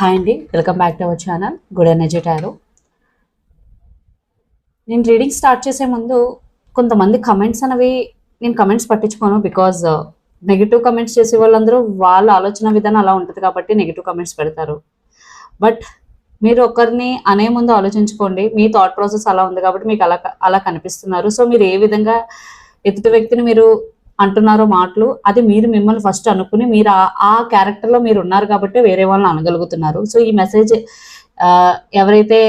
Hi అండి welcome back to our channel good energy tarot. నేను reading start చేసే ముందు కొంతమంది కమెంట్స్ అనేవి నేను కమెంట్స్ పట్టించుకోను బికాజ్ నెగిటివ్ uh, కమెంట్స్ చేసే వాళ్ళందరూ వాళ్ళ ఆలోచన విధానం అలా ఉంటుంది కాబట్టి నెగిటివ్ కమెంట్స్ పెడతారు. బట్ మీరు ఒకరిని అనే ముందు ఆలోచించుకోండి మీ థాట్ ప్రాసెస్ అలా ఉంది కాబట్టి మీకు అలా అలా కనిపిస్తున్నారు. సో మీరు ఏ విధంగా ఎదుటి వ్యక్తిని మీరు అంటున్నారో మాటలు అది మీరు మిమ్మల్ని ఫస్ట్ అనుకుని మీరు ఆ- క్యారెక్టర్లో మీరు ఉన్నారు కాబట్టి వేరే వాళ్ళని అనగలుగుతున్నారు. సో ఈ మెసేజ్ ఎవరైతే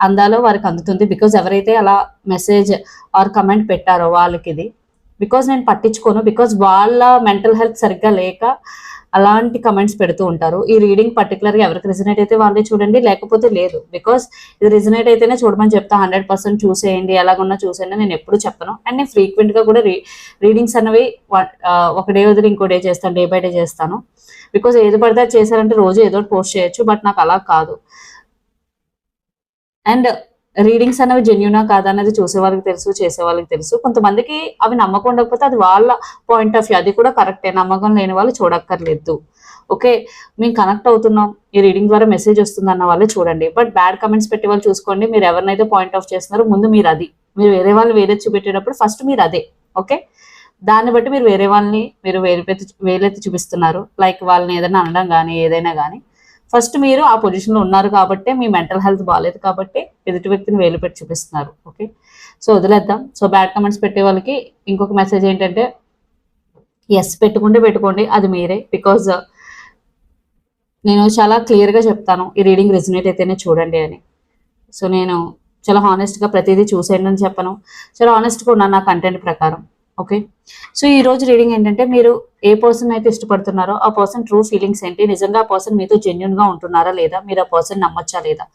అందాలో వారికి అందుతుంది బికాజ్ ఎవరైతే అలా మెసేజ్ ఆర్ కమెంట్ పెట్టారో వాళ్ళకి ఇది బికాజ్ నేను పట్టించుకోను బికాజ్ వాళ్ళ మెంటల్ హెల్త్ సరిగ్గా లేక అలాంటి కమెంట్స్ పెడుతూ ఉంటారు. ఈ రీడింగ్ పర్టికులర్గా ఎవరికి రిజనేట్ అయితే వాళ్ళే చూడండి లేకపోతే లేదు. బికాస్ ఇది రిజనేట్ అయితేనే చూడమని చెప్తా హండ్రెడ్ పర్సెంట్ చూసేయండి ఎలాగున్నా చూసేయండి నేను ఎప్పుడు చెప్పను. అండ్ నేను ఫ్రీక్వెంట్గా కూడా రీ రీడింగ్స్ అనేవి ఒక డే వదిలి ఇంకో డే చేస్తాను డే బై డే చేస్తాను. బికాజ్ ఏది పడితే చేశారంటే రోజు ఏదో ఒకటి పోస్ట్ చేయొచ్చు బట్ నాకు అలా కాదు. అండ్ రీడింగ్స్ అనేవి జెన్యునా కాదా అనేది చూసేవాళ్ళకి తెలుసు చేసే వాళ్ళకి తెలుసు. కొంతమందికి అవి నమ్మకం ఉండకపోతే అది వాళ్ళ పాయింట్ ఆఫ్ వ్యూ అది కూడా కరెక్టే నమ్మకం లేని వాళ్ళు చూడక్కర్లేదు. ఓకే? మేము కనెక్ట్ అవుతున్నాం. ఈ రీడింగ్ ద్వారా మెసేజ్ వస్తుంది అన్న వాళ్ళే చూడండి. బట్ బ్యాడ్ కమెంట్స్ పెట్టే వాళ్ళు చూసుకోండి. మీరు ఎవరినైతే పాయింట్ ఆఫ్ చేస్తున్నారో ముందు మీరు అది. మీరు వేరే వాళ్ళు వేరే చూపెట్టేటప్పుడు ఫస్ట్ మీరు అదే. ఓకే? దాన్ని బట్టి మీరు వేరే వాళ్ళని మీరు వేరే వేలెత్తి చూపిస్తున్నారు. లైక్ వాళ్ళని ఏదైనా అనడం కానీ ఏదైనా కానీ ఫస్ట్ మీరు ఆ పొజిషన్లో ఉన్నారు కాబట్టి మీ మెంటల్ హెల్త్ బాగాలేదు కాబట్టి ఎదుటి వ్యక్తిని వేలు పెట్టి చూపిస్తున్నారు ఓకే సో వదిలేద్దాం. సో బ్యాడ్ కమెంట్స్ పెట్టే వాళ్ళకి ఇంకొక మెసేజ్ ఏంటంటే ఎస్ పెట్టుకుంటే పెట్టుకోండి అది మీరే. బికాజ్ uh, నేను చాలా క్లియర్గా చెప్తాను ఈ రీడింగ్ రెజినేట్ అయితేనే చూడండి అని. సో నేను చాలా హానెస్ట్గా ప్రతిదీ చూసేయండి అని చెప్పను. చాలా హానెస్ట్గా ఉన్నాను నా కంటెంట్ ప్రకారం. ఓకే? సో ఈ రోజు రీడింగ్ ఏంటంటే మీరు ఏ పర్సన్ అయితే ఇష్టపడుతున్నారో ఆ పర్సన్ ట్రూ ఫీలింగ్స్ ఏంటి? నిజంగా ఆ పర్సన్ మీతో జెన్యున్గా ఉంటున్నారా లేదా? మీరు ఆ పర్సన్ నమ్మొచ్చా లేదా?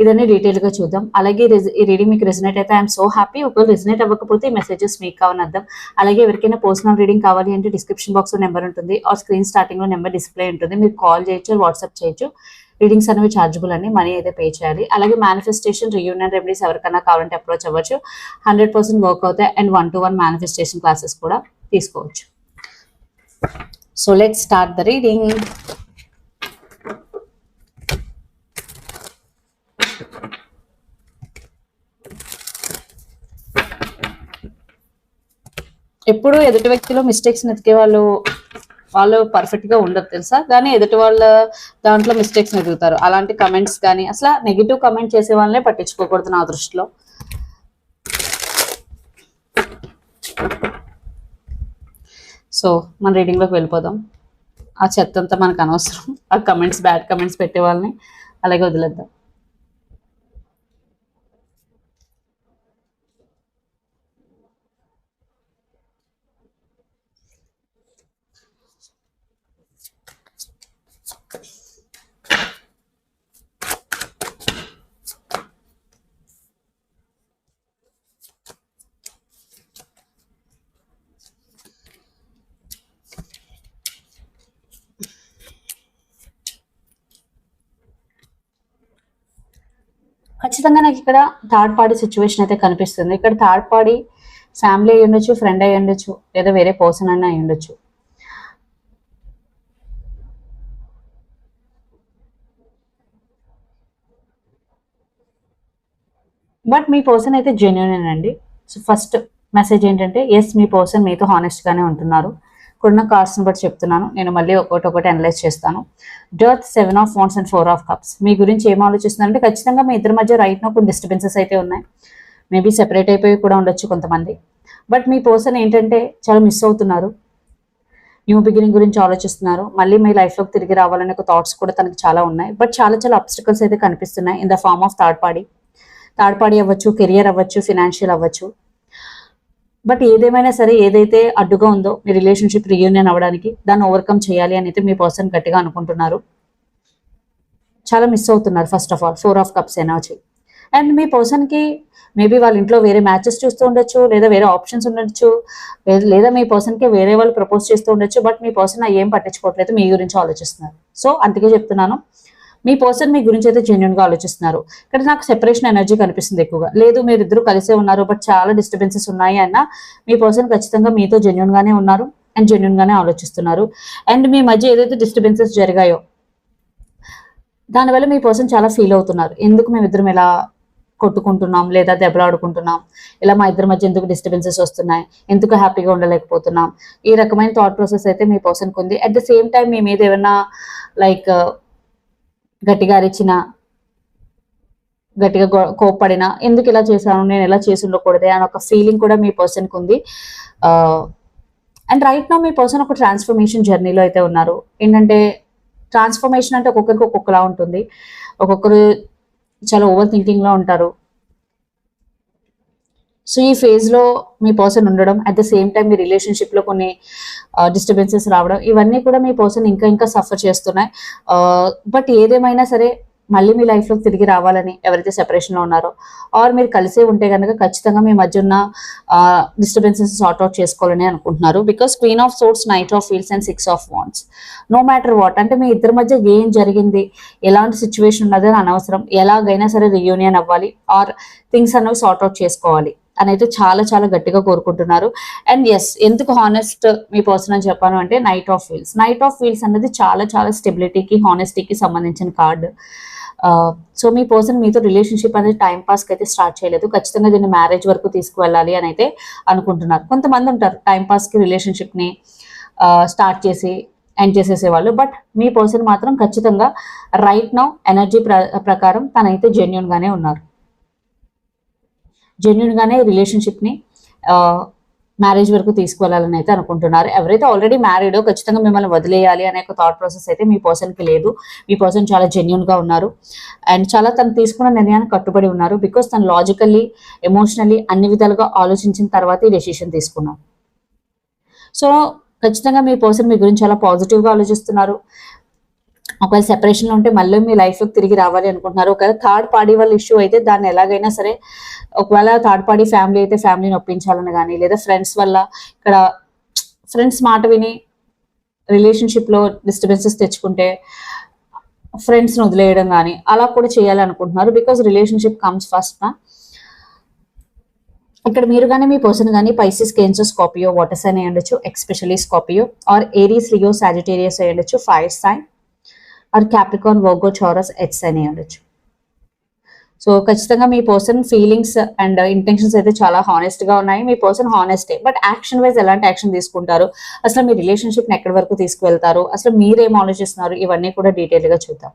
ఇదన్నీ డీటెయిల్గా చూద్దాం. అలాగే ఈ రీడింగ్ మీకు రెసినేట్ అయితే ఐఎమ్ సో హ్యాపీ. ఒకవేళ రెసినేట్ అవ్వకపోతే మెసేజెస్ మీకు కావాలని అర్థం అలాగే ఎవరికైనా పర్సనల్ రీడింగ్ కావాలి అంటే డిస్క్రిప్షన్ బాక్స్లో నెంబర్ ఉంటుంది. ఆ స్క్రీన్ స్టార్టింగ్లో నెంబర్ డిస్ప్లే ఉంటుంది. మీరు కాల్ చేయొచ్చు వాట్సాప్ చేయొచ్చు. రీడింగ్స్ అనేవి ఛార్జబుల్ అండి మనీ అయితే పే చేయాలి. అలాగే మేనిఫెస్టేషన్ రియూనియన్ రెమెడీస్ ఎవరికైనా కావాలంటే అప్రోచ్ అవ్వచ్చు. హండ్రెడ్ పర్సెంట్ వర్క్ అవుతాయి and one to one manifestation classes కూడా తీసుకోవచ్చు. So let start the reading ఎప్పుడు ఎదుటి వ్యక్తిలో మిస్టేక్స్ వెతికే వాళ్ళు వాళ్ళు పర్ఫెక్ట్గా ఉండదు తెలుసా? కానీ ఎదుటి వాళ్ళ దాంట్లో మిస్టేక్స్ ఎదుగుతారు. అలాంటి కమెంట్స్ కానీ అసలు నెగిటివ్ కమెంట్ చేసే వాళ్ళనే పట్టించుకోకూడదు నా దృష్టిలో. సో మన రీడింగ్లోకి వెళ్ళిపోదాం. ఆ చెత్త అంతా మనకు అనవసరం. ఆ కమెంట్స్ బ్యాడ్ కమెంట్స్ పెట్టే వాళ్ళని అలాగే వదిలేద్దాం. ఖచ్చితంగా నాకు ఇక్కడ థర్డ్ పార్టీ సిచ్యువేషన్ అయితే కనిపిస్తుంది. ఇక్కడ థర్డ్ పార్టీ ఫ్యామిలీ అయి ఉండొచ్చు ఫ్రెండ్ అయి ఉండొచ్చు లేదా వేరే పర్సన్ అయినా అయి ఉండొచ్చు. బట్ మీ పర్సన్ అయితే జెన్యున్ అండి. సో ఫస్ట్ మెసేజ్ ఏంటంటే ఎస్ మీ పర్సన్ మీతో హానెస్ట్గానే ఉంటున్నారు. ఇప్పుడున్న కార్డ్స్ని బట్టి చెప్తున్నాను. నేను మళ్ళీ ఒకటి ఒకటి అనలైజ్ చేస్తాను. Third seven of phones and four of cups మీ గురించి ఏం ఆలోచిస్తున్నారంటే ఖచ్చితంగా మీ ఇద్దరి మధ్య రైట్ నో కొన్ని డిస్టర్బెన్సెస్ అయితే ఉన్నాయి. మేబీ సెపరేట్ అయిపోయి కూడా ఉండొచ్చు కొంతమంది. బట్ మీ పర్సన్ ఏంటంటే చాలా మిస్ అవుతున్నారు. న్యూ బిగినింగ్ గురించి ఆలోచిస్తున్నారు. మళ్ళీ మీ లైఫ్లోకి తిరిగి రావాలనే ఒక థాట్స్ కూడా తనకి చాలా ఉన్నాయి. బట్ చాలా చాలా అబ్స్టికల్స్ అయితే కనిపిస్తున్నాయి in the form of third party third party అవ్వచ్చు కెరియర్ అవ్వచ్చు ఫినాన్షియల్ అవ్వచ్చు. బట్ ఏదేమైనా సరే ఏదైతే అడ్డుగా ఉందో మీ రిలేషన్షిప్ రియూనియన్ అవ్వడానికి దాన్ని ఓవర్కమ్ చేయాలి అని అయితే మీ పర్సన్ గట్టిగా అనుకుంటున్నారు. చాలా మిస్ అవుతున్నారు first of all four of cups energy and మీ పర్సన్కి మేబీ వాళ్ళ ఇంట్లో వేరే మ్యాచెస్ చూస్తూ ఉండొచ్చు లేదా వేరే ఆప్షన్స్ ఉండొచ్చు లేదా మీ పర్సన్కి వేరే వాళ్ళు ప్రపోజ్ చేస్తూ ఉండొచ్చు బట్ మీ పర్సన్ ఏం పట్టించుకోవట్లేదు మీ గురించి ఆలోచిస్తున్నారు. సో అందుకే చెప్తున్నాను. మీ పర్సన్ మీ గురించి అయితే జెన్యున్గా ఆలోచిస్తున్నారు. ఇక్కడ నాకు సెపరేషన్ ఎనర్జీ కనిపిస్తుంది ఎక్కువగా. లేదు మీరు ఇద్దరు కలిసే ఉన్నారు బట్ చాలా డిస్టర్బెన్సెస్ ఉన్నాయి అన్న మీ పర్సన్ ఖచ్చితంగా మీతో జెన్యున్ గానే ఉన్నారు అండ్ జెన్యున్ గానే ఆలోచిస్తున్నారు. అండ్ మీ మధ్య ఏదైతే డిస్టర్బెన్సెస్ జరిగాయో దానివల్ల మీ పర్సన్ చాలా ఫీల్ అవుతున్నారు. ఎందుకు మేమిద్దరం ఇలా కొట్టుకుంటున్నాం లేదా దెబ్బలాడుకుంటున్నాం? ఇలా మా ఇద్దరి మధ్య ఎందుకు డిస్టర్బెన్సెస్ వస్తున్నాయి? ఎందుకు హ్యాపీగా ఉండలేకపోతున్నాం? ఈ రకమైన థాట్ ప్రాసెస్ అయితే మీ పర్సన్కి ఉంది. అట్ ద సేమ్ టైం మీ మీద ఏమైనా లైక్ గట్టిగా అరిచిన గట్టిగా కోప్పడిన ఎందుకు ఇలా చేశాను? నేను ఎలా చేసి ఉండకూడదే? అని ఒక ఫీలింగ్ కూడా మీ పర్సన్కి ఉంది. అండ్ రైట్ నా మీ పర్సన్ ఒక ట్రాన్స్ఫర్మేషన్ జర్నీలో అయితే ఉన్నారు. ఏంటంటే ట్రాన్స్ఫర్మేషన్ అంటే ఒక్కొక్కరికి ఒక్కొక్కలా ఉంటుంది. ఒక్కొక్కరు చాలా ఓవర్ థింకింగ్లో ఉంటారు. సో ఈ ఫేజ్లో మీ పర్సన్ ఉండడం అట్ ద సేమ్ టైం మీ రిలేషన్షిప్లో కొన్ని డిస్టర్బెన్సెస్ రావడం ఇవన్నీ కూడా మీ పర్సన్ ఇంకా ఇంకా సఫర్ చేస్తున్నాయి. బట్ ఏదేమైనా సరే మళ్ళీ మీ లైఫ్లోకి తిరిగి రావాలని ఎవరైతే సెపరేషన్లో ఉన్నారో ఆర్ మీరు కలిసే ఉంటే కనుక ఖచ్చితంగా మీ మధ్య ఉన్న డిస్టర్బెన్సెస్ సార్ట్ అవుట్ చేసుకోవాలని అనుకుంటున్నారు. Because queen of swords knight of feels and six of wands no matter what అంటే మీ ఇద్దరి మధ్య ఏం జరిగింది ఎలాంటి సిచ్యువేషన్ ఉన్నది అని అనవసరం ఎలాగైనా సరే రియూనియన్ అవ్వాలి ఆర్ థింగ్స్ అనేవి సార్ట్ అవుట్ చేసుకోవాలి. అని అయితే చాలా చాలా గట్టిగా కోరుకుంటున్నారు. అండ్ ఎస్ ఎందుకు హానెస్ట్ మీ పర్సన్ అని చెప్పాను అంటే knight of wheels knight of wheels అనేది చాలా చాలా స్టెబిలిటీకి హానెస్టీకి సంబంధించిన కార్డు సో మీ పర్సన్ మీతో రిలేషన్షిప్ అనేది టైం పాస్కి అయితే స్టార్ట్ చేయలేదు. ఖచ్చితంగా దీన్ని మ్యారేజ్ వరకు తీసుకువెళ్ళాలి అని అయితే అనుకుంటున్నారు. కొంతమంది ఉంటారు టైం పాస్కి రిలేషన్షిప్ని స్టార్ట్ చేసి ఎండ్ చేసేసేవాళ్ళు. బట్ మీ పర్సన్ మాత్రం ఖచ్చితంగా రైట్ నౌ ఎనర్జీ ప్రకారం తనైతే జెన్యున్గానే ఉన్నారు. జెన్యున్గానే రిలేషన్షిప్ని మ్యారేజ్ వరకు తీసుకువెళ్ళాలని అయితే అనుకుంటున్నారు. ఎవరైతే ఆల్రెడీ మ్యారీడో ఖచ్చితంగా మిమ్మల్ని వదిలేయాలి అనే ఒక థాట్ ప్రాసెస్ అయితే మీ పర్సన్కి లేదు. మీ పర్సన్ చాలా జెన్యున్గా ఉన్నారు. అండ్ చాలా తను తీసుకున్న నిర్ణయానికి కట్టుబడి ఉన్నారు. బికాస్ తను లాజికల్లీ ఎమోషనల్లీ అన్ని విధాలుగా ఆలోచించిన తర్వాత ఈ డెసిషన్ తీసుకున్నారు. సో ఖచ్చితంగా మీ పర్సన్ మీ గురించి చాలా పాజిటివ్గా ఆలోచిస్తున్నారు. ఒకవేళ సెపరేషన్లో ఉంటే మళ్ళీ మీ లైఫ్ తిరిగి రావాలి అనుకుంటున్నారు. ఒకవేళ థర్డ్ పార్టీ వాళ్ళ ఇష్యూ అయితే దాన్ని ఎలాగైనా సరే ఒకవేళ థర్డ్ పార్టీ ఫ్యామిలీ అయితే ఫ్యామిలీని ఒప్పించాలని కానీ లేదా ఫ్రెండ్స్ వల్ల ఇక్కడ ఫ్రెండ్స్ మాట విని రిలేషన్షిప్లో డిస్టర్బెన్సెస్ తెచ్చుకుంటే ఫ్రెండ్స్ని వదిలేయడం కానీ అలా కూడా చేయాలనుకుంటున్నారు. బికాజ్ రిలేషన్షిప్ కమ్స్ ఫస్ట్ నా. ఇక్కడ మీరు కానీ మీ పర్సన్ కానీ Pisces Cancer Scorpio water sign అయ్యుండొచ్చు. Especially Scorpio or Aries Leo Sagittarius అయ్యుండొచ్చు. Fire sign or Capricorn Virgo Taurus etc అని ఉండొచ్చు సో ఖచ్చితంగా మీ పర్సన్ ఫీలింగ్స్ అండ్ ఇంటెన్షన్స్ అయితే చాలా హానెస్ట్గా ఉన్నాయి. మీ పర్సన్ హానెస్టే బట్ యాక్షన్ వైజ్ ఎలాంటి యాక్షన్ తీసుకుంటారు? అసలు మీ రిలేషన్షిప్ ఎక్కడి వరకు తీసుకువెళ్తారు? అసలు మీరేం ఆలోచిస్తున్నారు? ఇవన్నీ కూడా డీటెయిల్గా చూద్దాం.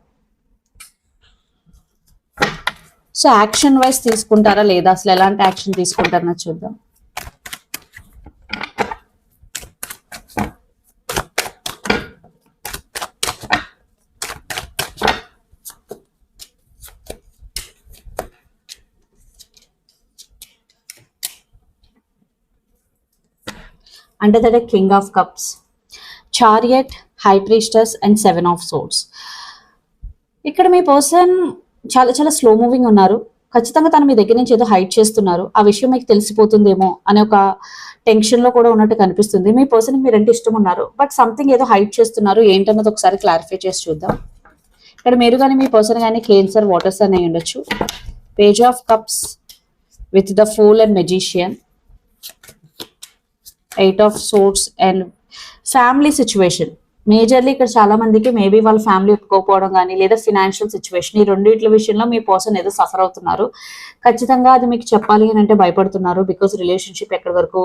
సో యాక్షన్ వైజ్ తీసుకుంటారా లేదా? అసలు ఎలాంటి యాక్షన్ తీసుకుంటారో చూద్దాం. Under that king of cups chariot high priestess and seven of swords ఇక్కడ మీ పర్సన్ చాలా చాలా స్లో మూవింగ్ ఉన్నారు. ఖచ్చితంగా తను మీ దగ్గర నుంచి ఏదో హైట్ చేస్తున్నారు. ఆ విషయం మీకు తెలిసిపోతుందేమో అనే ఒక టెన్షన్లో కూడా ఉన్నట్టు కనిపిస్తుంది. మీ పర్సన్ మీరంటే ఇష్టం ఉన్నారు. బట్ సంథింగ్ ఏదో హైట్ చేస్తున్నారు. ఏంటన్నది ఒకసారి క్లారిఫై చేసి చూద్దాం. ఇక్కడ మీరు కానీ మీ పర్సన్ కానీ కేన్సర్ వాటర్స్ అని ఉండొచ్చు. Page of cups with the fool and magician eight of swords and family situation majorly ఇక్కడ చాలా మందికి మేబీ వాళ్ళ ఫ్యామిలీ ఒప్పుకోకపోవడం కానీ లేదా ఫినాన్షియల్ సిచ్యువేషన్ ఈ రెండింటి విషయంలో మీ పర్సన్ ఏదో సఫర్ అవుతున్నారు. ఖచ్చితంగా అది మీకు చెప్పాలి అని అంటే భయపడుతున్నారు బికాస్ రిలేషన్షిప్ ఎక్కడి వరకు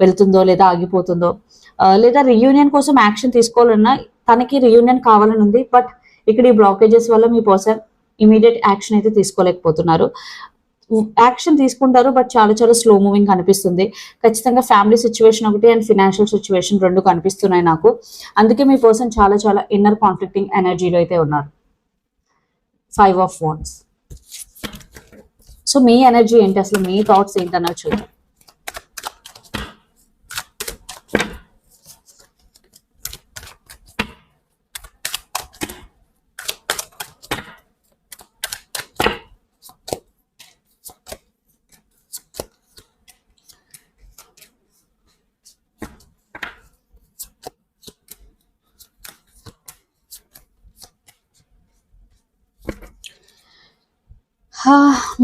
వెళ్తుందో లేదా ఆగిపోతుందో. Uh, లేదా రియూనియన్ కోసం యాక్షన్ తీసుకోవాలన్నా తనకి రియూనియన్ కావాలని ఉంది బట్ ఇక్కడ ఈ బ్లాకేజెస్ వల్ల మీ పర్సన్ ఇమీడియట్ యాక్షన్ అయితే తీసుకోలేకపోతున్నారు. యాక్షన్ తీసుకుంటారు బట్ చాలా చాలా స్లో మూవింగ్ కనిపిస్తుంది. ఖచ్చితంగా ఫ్యామిలీ సిచ్యువేషన్ ఒకటి అండ్ ఫినాన్షియల్ సిచ్యువేషన్ రెండు కనిపిస్తున్నాయి నాకు. అందుకే మీ పర్సన్ చాలా చాలా ఇన్నర్ కాన్ఫ్లిక్టింగ్ ఎనర్జీలో అయితే ఉన్నారు. ఫైవ్ ఆఫ్ వాన్స్ సో మీ ఎనర్జీ ఏంటి? అసలు మీ థాట్స్ ఏంటన్నా చూద్దాం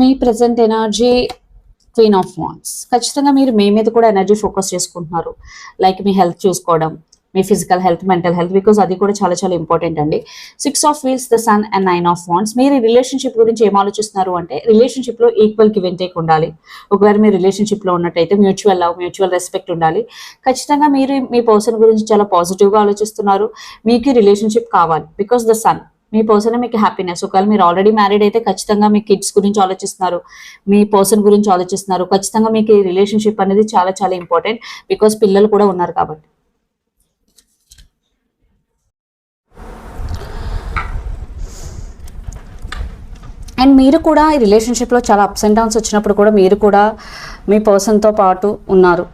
మీ present energy queen of wands ఖచ్చితంగా మీరు మీ మీద కూడా ఎనర్జీ ఫోకస్ చేసుకుంటున్నారు. లైక్ మీ హెల్త్ చూసుకోవడం మీ physical health mental health because అది కూడా చాలా చాలా ఇంపార్టెంట్ అండి. Six of wheels the sun and nine of wands మీరు రిలేషన్షిప్ గురించి ఏం ఆలోచిస్తున్నారు అంటే రిలేషన్షిప్లో ఈక్వల్కి టేక్ ఉండాలి. ఒకవేళ మీరు రిలేషన్షిప్లో ఉన్నట్టయితే మ్యూచువల్ లవ్ మ్యూచువల్ రెస్పెక్ట్ ఉండాలి. ఖచ్చితంగా మీరు మీ పర్సన్ గురించి చాలా పాజిటివ్గా ఆలోచిస్తున్నారు. మీకు రిలేషన్షిప్ కావాలి. బికాస్ ద సన్ మీ పర్సన్ మీకు హ్యాపీనెస్ ఒకవేళ మీరు ఆల్రెడీ మ్యారీడ్ అయితే ఖచ్చితంగా మీ కిడ్స్ గురించి ఆలోచిస్తున్నారు. మీ పర్సన్ గురించి ఆలోచిస్తున్నారు. ఖచ్చితంగా మీకు రిలేషన్షిప్ అనేది చాలా చాలా ఇంపార్టెంట్ బికాస్ పిల్లలు కూడా ఉన్నారు కాబట్టి. అండ్ మీరు కూడా ఈ రిలేషన్షిప్లో చాలా అప్స్ అండ్ డౌన్స్ వచ్చినప్పుడు కూడా మీరు కూడా మీ పర్సన్తో పాటు ఉన్నారు.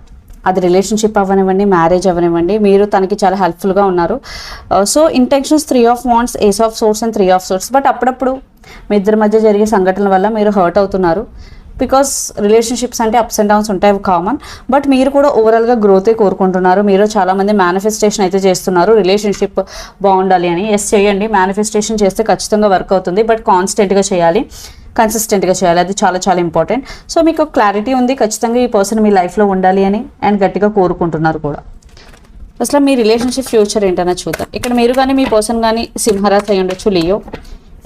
అది రిలేషన్షిప్ అవ్వనివ్వండి మ్యారేజ్ అవ్వనివ్వండి మీరు తనకి చాలా హెల్ప్ఫుల్గా ఉన్నారు. So intentions three of wands ace of swords and three of swords but అప్పుడప్పుడు మీ ఇద్దరి మధ్య జరిగే సంఘటనల వల్ల మీరు హర్ట్ అవుతున్నారు. బికాస్ రిలేషన్షిప్స్ అంటే అప్స్ అండ్ డౌన్స్ ఉంటాయి కామన్ బట్ మీరు కూడా ఓవరాల్గా గ్రోతే కోరుకుంటున్నారు. మీరు చాలామంది మేనిఫెస్టేషన్ అయితే చేస్తున్నారు. రిలేషన్షిప్ బాగుండాలి అని. ఎస్ చేయండి. మేనిఫెస్టేషన్ చేస్తే ఖచ్చితంగా వర్క్ అవుతుంది. బట్ కాన్స్టెంట్గా చేయాలి. కన్సిస్టెంట్గా చేయాలి. అది చాలా చాలా ఇంపార్టెంట్ సో మీకు క్లారిటీ ఉంది. ఖచ్చితంగా ఈ పర్సన్ మీ లైఫ్లో ఉండాలి అని అండ్ గట్టిగా కోరుకుంటున్నారు కూడా. అసలు మీ రిలేషన్షిప్ ఫ్యూచర్ ఏంటనే చూద్దాం. ఇక్కడ మీరు కానీ మీ పర్సన్ కానీ సింహరాజ్ అయి ఉండొచ్చు లియో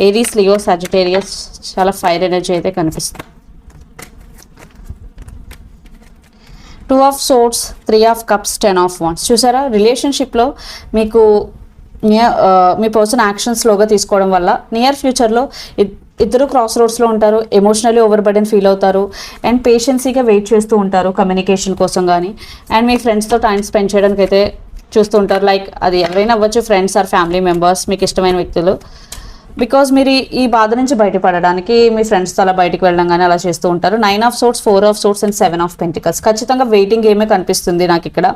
ఏరీస్ లియో సజిటేరియస్ చాలా ఫైర్ ఎనర్జీ అయితే కనిపిస్తుంది. Two of swords three of cups ten of wands చూసారా? రిలేషన్షిప్లో మీకు నియర్ uh, మీ పర్సన్ యాక్షన్ స్లోగా తీసుకోవడం వల్ల నియర్ ఫ్యూచర్లో ఇద్దరు క్రాస్ రోడ్స్లో ఉంటారు ఎమోషనల్లీ ఓవర్ బర్డెన్ ఫీల్ అవుతారు అండ్ పేషెన్సీగా వెయిట్ చేస్తూ ఉంటారు కమ్యూనికేషన్ కోసం కానీ అండ్ మీ ఫ్రెండ్స్తో టైం స్పెండ్ చేయడానికి అయితే చూస్తూ ఉంటారు. లైక్ అది ఎవరైనా అవ్వచ్చు ఫ్రెండ్స్ ఆర్ ఫ్యామిలీ మెంబర్స్ మీకు ఇష్టమైన వ్యక్తులు. బికాజ్ మీరు ఈ- బాధ నుంచి బయటపడడానికి మీ ఫ్రెండ్స్తో అలా బయటికి వెళ్ళడం కానీ అలా చేస్తూ ఉంటారు. Nine of swords four of swords and seven of pentacles ఖచ్చితంగా వెయిటింగ్ ఏమే కనిపిస్తుంది నాకు ఇక్కడ.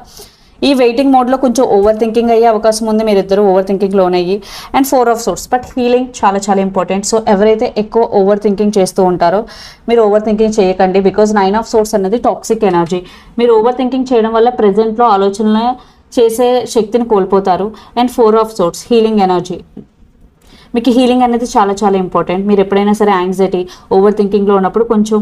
ఈ వెయిటింగ్ మోడ్లో కొంచెం ఓవర్ థింకింగ్ అయ్యే అవకాశం ఉంది. మీరు ఇద్దరు ఓవర్ థింకింగ్ లోన్ అయ్యి and four of swords but healing చాలా చాలా ఇంపార్టెంట్ సో ఎవరైతే ఎక్కువ ఓవర్ థింకింగ్ చేస్తూ ఉంటారో మీరు ఓవర్ థింకింగ్ చేయకండి. బికాజ్ నైన్ ఆఫ్ సోర్స్ అనేది టాక్సిక్ ఎనర్జీ మీరు ఓవర్ థింకింగ్ చేయడం వల్ల ప్రెజెంట్లో ఆలోచనలు చేసే శక్తిని కోల్పోతారు. And four of swords healing energy మీకు హీలింగ్ అనేది చాలా చాలా ఇంపార్టెంట్ మీరు ఎప్పుడైనా సరే యాంగ్జైటీ ఓవర్ థింకింగ్లో ఉన్నప్పుడు కొంచెం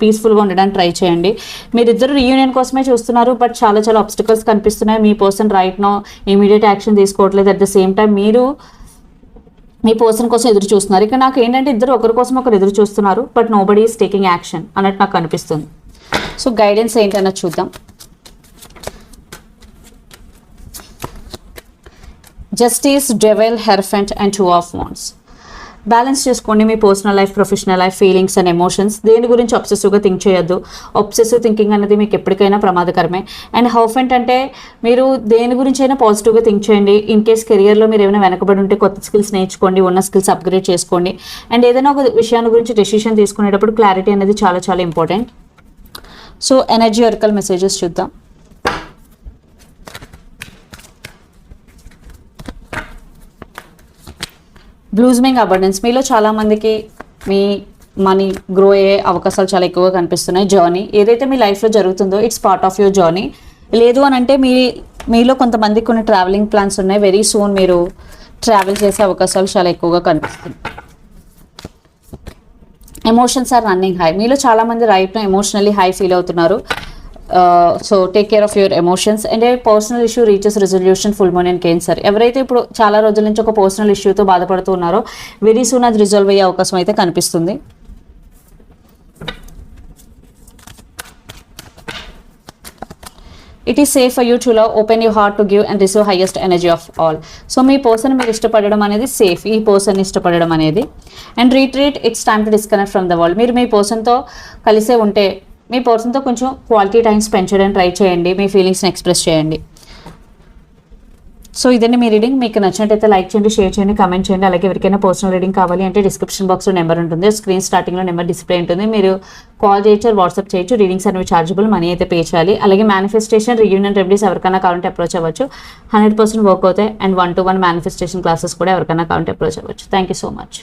పీస్ఫుల్గా ఉండడానికి ట్రై చేయండి. మీరిద్దరు రీయూనియన్ కోసమే చూస్తున్నారు బట్ చాలా చాలా ఆబ్స్టికల్స్ కనిపిస్తున్నాయి. మీ person right no immediate action తీసుకోవట్లేదు. అట్ ద సేమ్ టైం మీరు మీ పర్సన్ కోసం ఎదురు చూస్తున్నారు. ఇక నాకు ఏంటంటే ఇద్దరు ఒకరి కోసం ఒకరు ఎదురు చూస్తున్నారు but nobody is taking action అన్నట్టు నాకు అనిపిస్తుంది. సో గైడెన్స్ ఏంటన్నా చూద్దాం. Justice devil hierophant and two of wands balance చేసుకోండి మీ personal life professional life feelings and emotions దేని గురించి అబ్సెసివ్గా థింక్ చేయొద్దు. అబ్సెసివ్ థింకింగ్ అనేది మీకు ఎప్పటికైనా ప్రమాదకరమే. అండ్ హౌఫెంట్ అంటే మీరు దేని గురించి అయినా పాజిటివ్గా థింక్ చేయండి. ఇన్ కేస్ కెరియర్లో మీరు ఏమైనా వెనకబడి ఉంటే కొత్త స్కిల్స్ నేర్చుకోండి ఉన్న స్కిల్స్ అప్గ్రేడ్ చేసుకోండి. అండ్ ఏదైనా ఒక విషయాన్ని గురించి డెసిషన్ తీసుకునేటప్పుడు క్లారిటీ అనేది చాలా చాలా important so energy oracle messages చూద్దాం. బ్లూజ్మింగ్ అబండెన్స్ మీలో చాలా మందికి మీ మనీ గ్రో అయ్యే అవకాశాలు చాలా ఎక్కువగా కనిపిస్తున్నాయి జర్నీ ఏదైతే మీ లైఫ్లో జరుగుతుందో it's part of your journey లేదు అని అంటే మీ మీలో కొంతమందికి కొన్ని ట్రావెలింగ్ ప్లాన్స్ ఉన్నాయి. వెరీ సూన్ మీరు ట్రావెల్ చేసే అవకాశాలు చాలా ఎక్కువగా కనిపిస్తున్నాయి. ఎమోషన్స్ ఆర్ రన్నింగ్ హై మీలో చాలామంది రైట్ను రైట్ ఎమోషనల్లీ హై ఫీల్ అవుతున్నారు. So take care of your emotions and personal issue reaches resolution full moon and Cancer ఎవరైతే ఇప్పుడు చాలా రోజుల నుంచి ఒక పర్సనల్ ఇష్యూతో బాధపడుతున్నారో వెరీ సూన్ అది రిజాల్వ్ అయ్యే అవకాశం అయితే కనిపిస్తుంది. It is safe for you to love open you heart to give and receive highest energy of all so me person మీరు ఇష్టపడడం అనేది సేఫ్ ఈ పర్సన్ ఇష్టపడడం అనేది. And retreat it's time to disconnect from the world మీరు మీ పర్సన్తో కలిసే ఉంటే మీ పర్సన్తో కొంచెం క్వాలిటీ టైం స్పెండ్ చేయడానికి ట్రై చేయండి మీ ఫీలింగ్స్ని ఎక్స్ప్రెస్ చేయండి. సో ఇదండి మీ రీడింగ్. మీకు నచ్చినట్టయితే లైక్ చేయండి షేర్ చేయండి కమెంట్ చేయండి. అలాగే ఎవరికైనా పర్సనల్ రీడింగ్ కావాలి అంటే డిస్క్రిప్షన్ బాక్స్లో నెంబర్ ఉంటుంది. స్క్రీన్ స్టార్టింగ్లో నెంబర్ డిస్ప్లే ఉంటుంది. మీరు కాల్ చేయొచ్చు వాట్సాప్ చేయొచ్చు. రీడింగ్స్ అనేవి చార్జబుల్ మనీ అయితే పే చేయాలి. అలాగే మేనిఫెస్టేషన్ రియూనియన్ రెమెడీస్ ఎవరికైనా కావాలంటే అప్రోచ్ అవ్వచ్చు. హండ్రెడ్ పర్సెంట్ వర్క్ అవుతాయి. And one to one manifestation classes కూడా ఎవరికైనా కావాలంటే అప్రోచ్ అవ్వచ్చు. Thank you so much